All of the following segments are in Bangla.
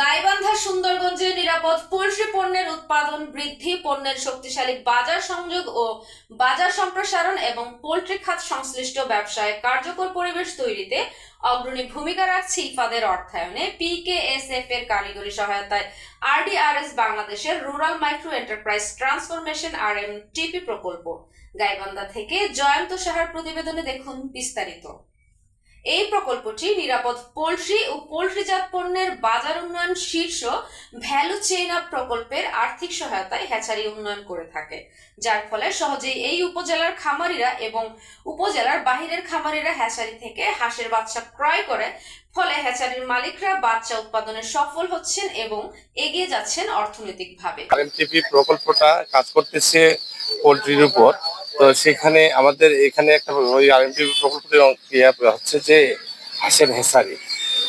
গাইবান্ধা সুন্দরগঞ্জে নিরাপদ পোল্ট্রি পণ্যের উৎপাদন বৃদ্ধি, পণ্যের শক্তিশালী বাজার সংযোগ ও বাজার সম্প্রসারণ এবং পোল্ট্রি খাত সংশ্লিষ্ট ব্যবসায় কার্যকর পরিবেশ তৈরিতে অগ্রণী ভূমিকা রাখছে ইফাদের অর্থায়নে পিকেএসএফ এর কারিগরি সহায়তায় আরডিআরএস বাংলাদেশের rural micro enterprise transformation R M TP প্রকল্প। গাইবান্ধা থেকে জয়ন্ত সাহার প্রতিবেদনে দেখুন বিস্তারিত। এই প্রকল্পটি নিরাপদ পোল্ট্রি ও পোল্ট্রিজাত পণ্যের বাজার উন্নয়ন শীর্ষ ভ্যালু চেইন আপ প্রকল্পের আর্থিক সহায়তায় হ্যাচারি উন্নয়ন করে থাকে। যার ফলে সহজেই এই উপজেলার খামারিরা এবং উপজেলার বাহিরের খামারিরা হ্যাচারি থেকে হাঁসের বাচ্চা ক্রয় করে, ফলে হ্যাচারির মালিকরা বাচ্চা উৎপাদনে সফল হচ্ছেন এবং এগিয়ে যাচ্ছেন অর্থনৈতিকভাবে। প্রকল্পটা কাজ করতেছে পোলট্রির উপর। তো সেখানে আমাদের এখানে একটা ওই আরএমটিপি প্রকল্পটি হচ্ছে যে হাঁসের হেসারি।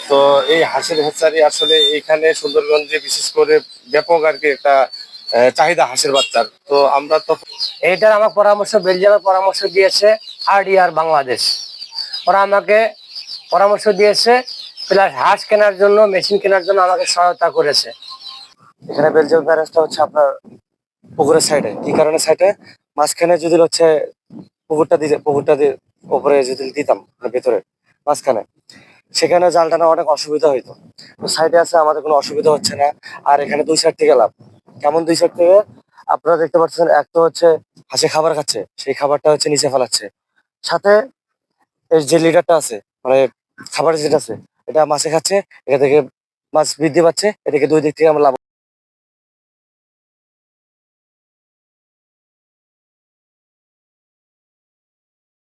তো এই হাঁসের হেসারি আসলে এখানে সুন্দরগঞ্জে বিশেষ করে ব্যাপক আর কি একটা চাহিদা হাঁসের বাচ্চার। তো আমরা তো এইটার আমার পরামর্শ, বেলজিয়ামের পরামর্শ দিয়েছে আরডিআর বাংলাদেশ। ওরা আমাকে পরামর্শ দিয়েছে, প্লাস হাঁস কেনার জন্য, মেশিন কেনার জন্য আমাকে সহায়তা করেছে। এখানে বেলজিয়াম হচ্ছে আপনার পুকুরের সাইডে কি কারণে সাইডে মাঝখানে যদি হচ্ছে পুকুরটা দিতে পুকুরটা দিয়ে ওপরে যদি দিতাম মানে ভেতরে, মাঝখানে, সেখানে জাল টানা অনেক অসুবিধা হইতো। তো সাইডে আছে, আমাদের কোনো অসুবিধা হচ্ছে না। আর এখানে দুই সাইড থেকে লাভ। কেমন দুই সাইড থেকে? আপনারা দেখতে পাচ্ছেন, এক তো হচ্ছে হাসে খাবার খাচ্ছে, সেই খাবারটা হচ্ছে নিচে ফেলাচ্ছে। সাথে এর যে লিডারটা আছে মানে খাবার যেটা আছে, এটা মাছে খাচ্ছে, এটা থেকে মাছ বৃদ্ধি পাচ্ছে, এটাকে দুই দিক থেকে আমরা লাভ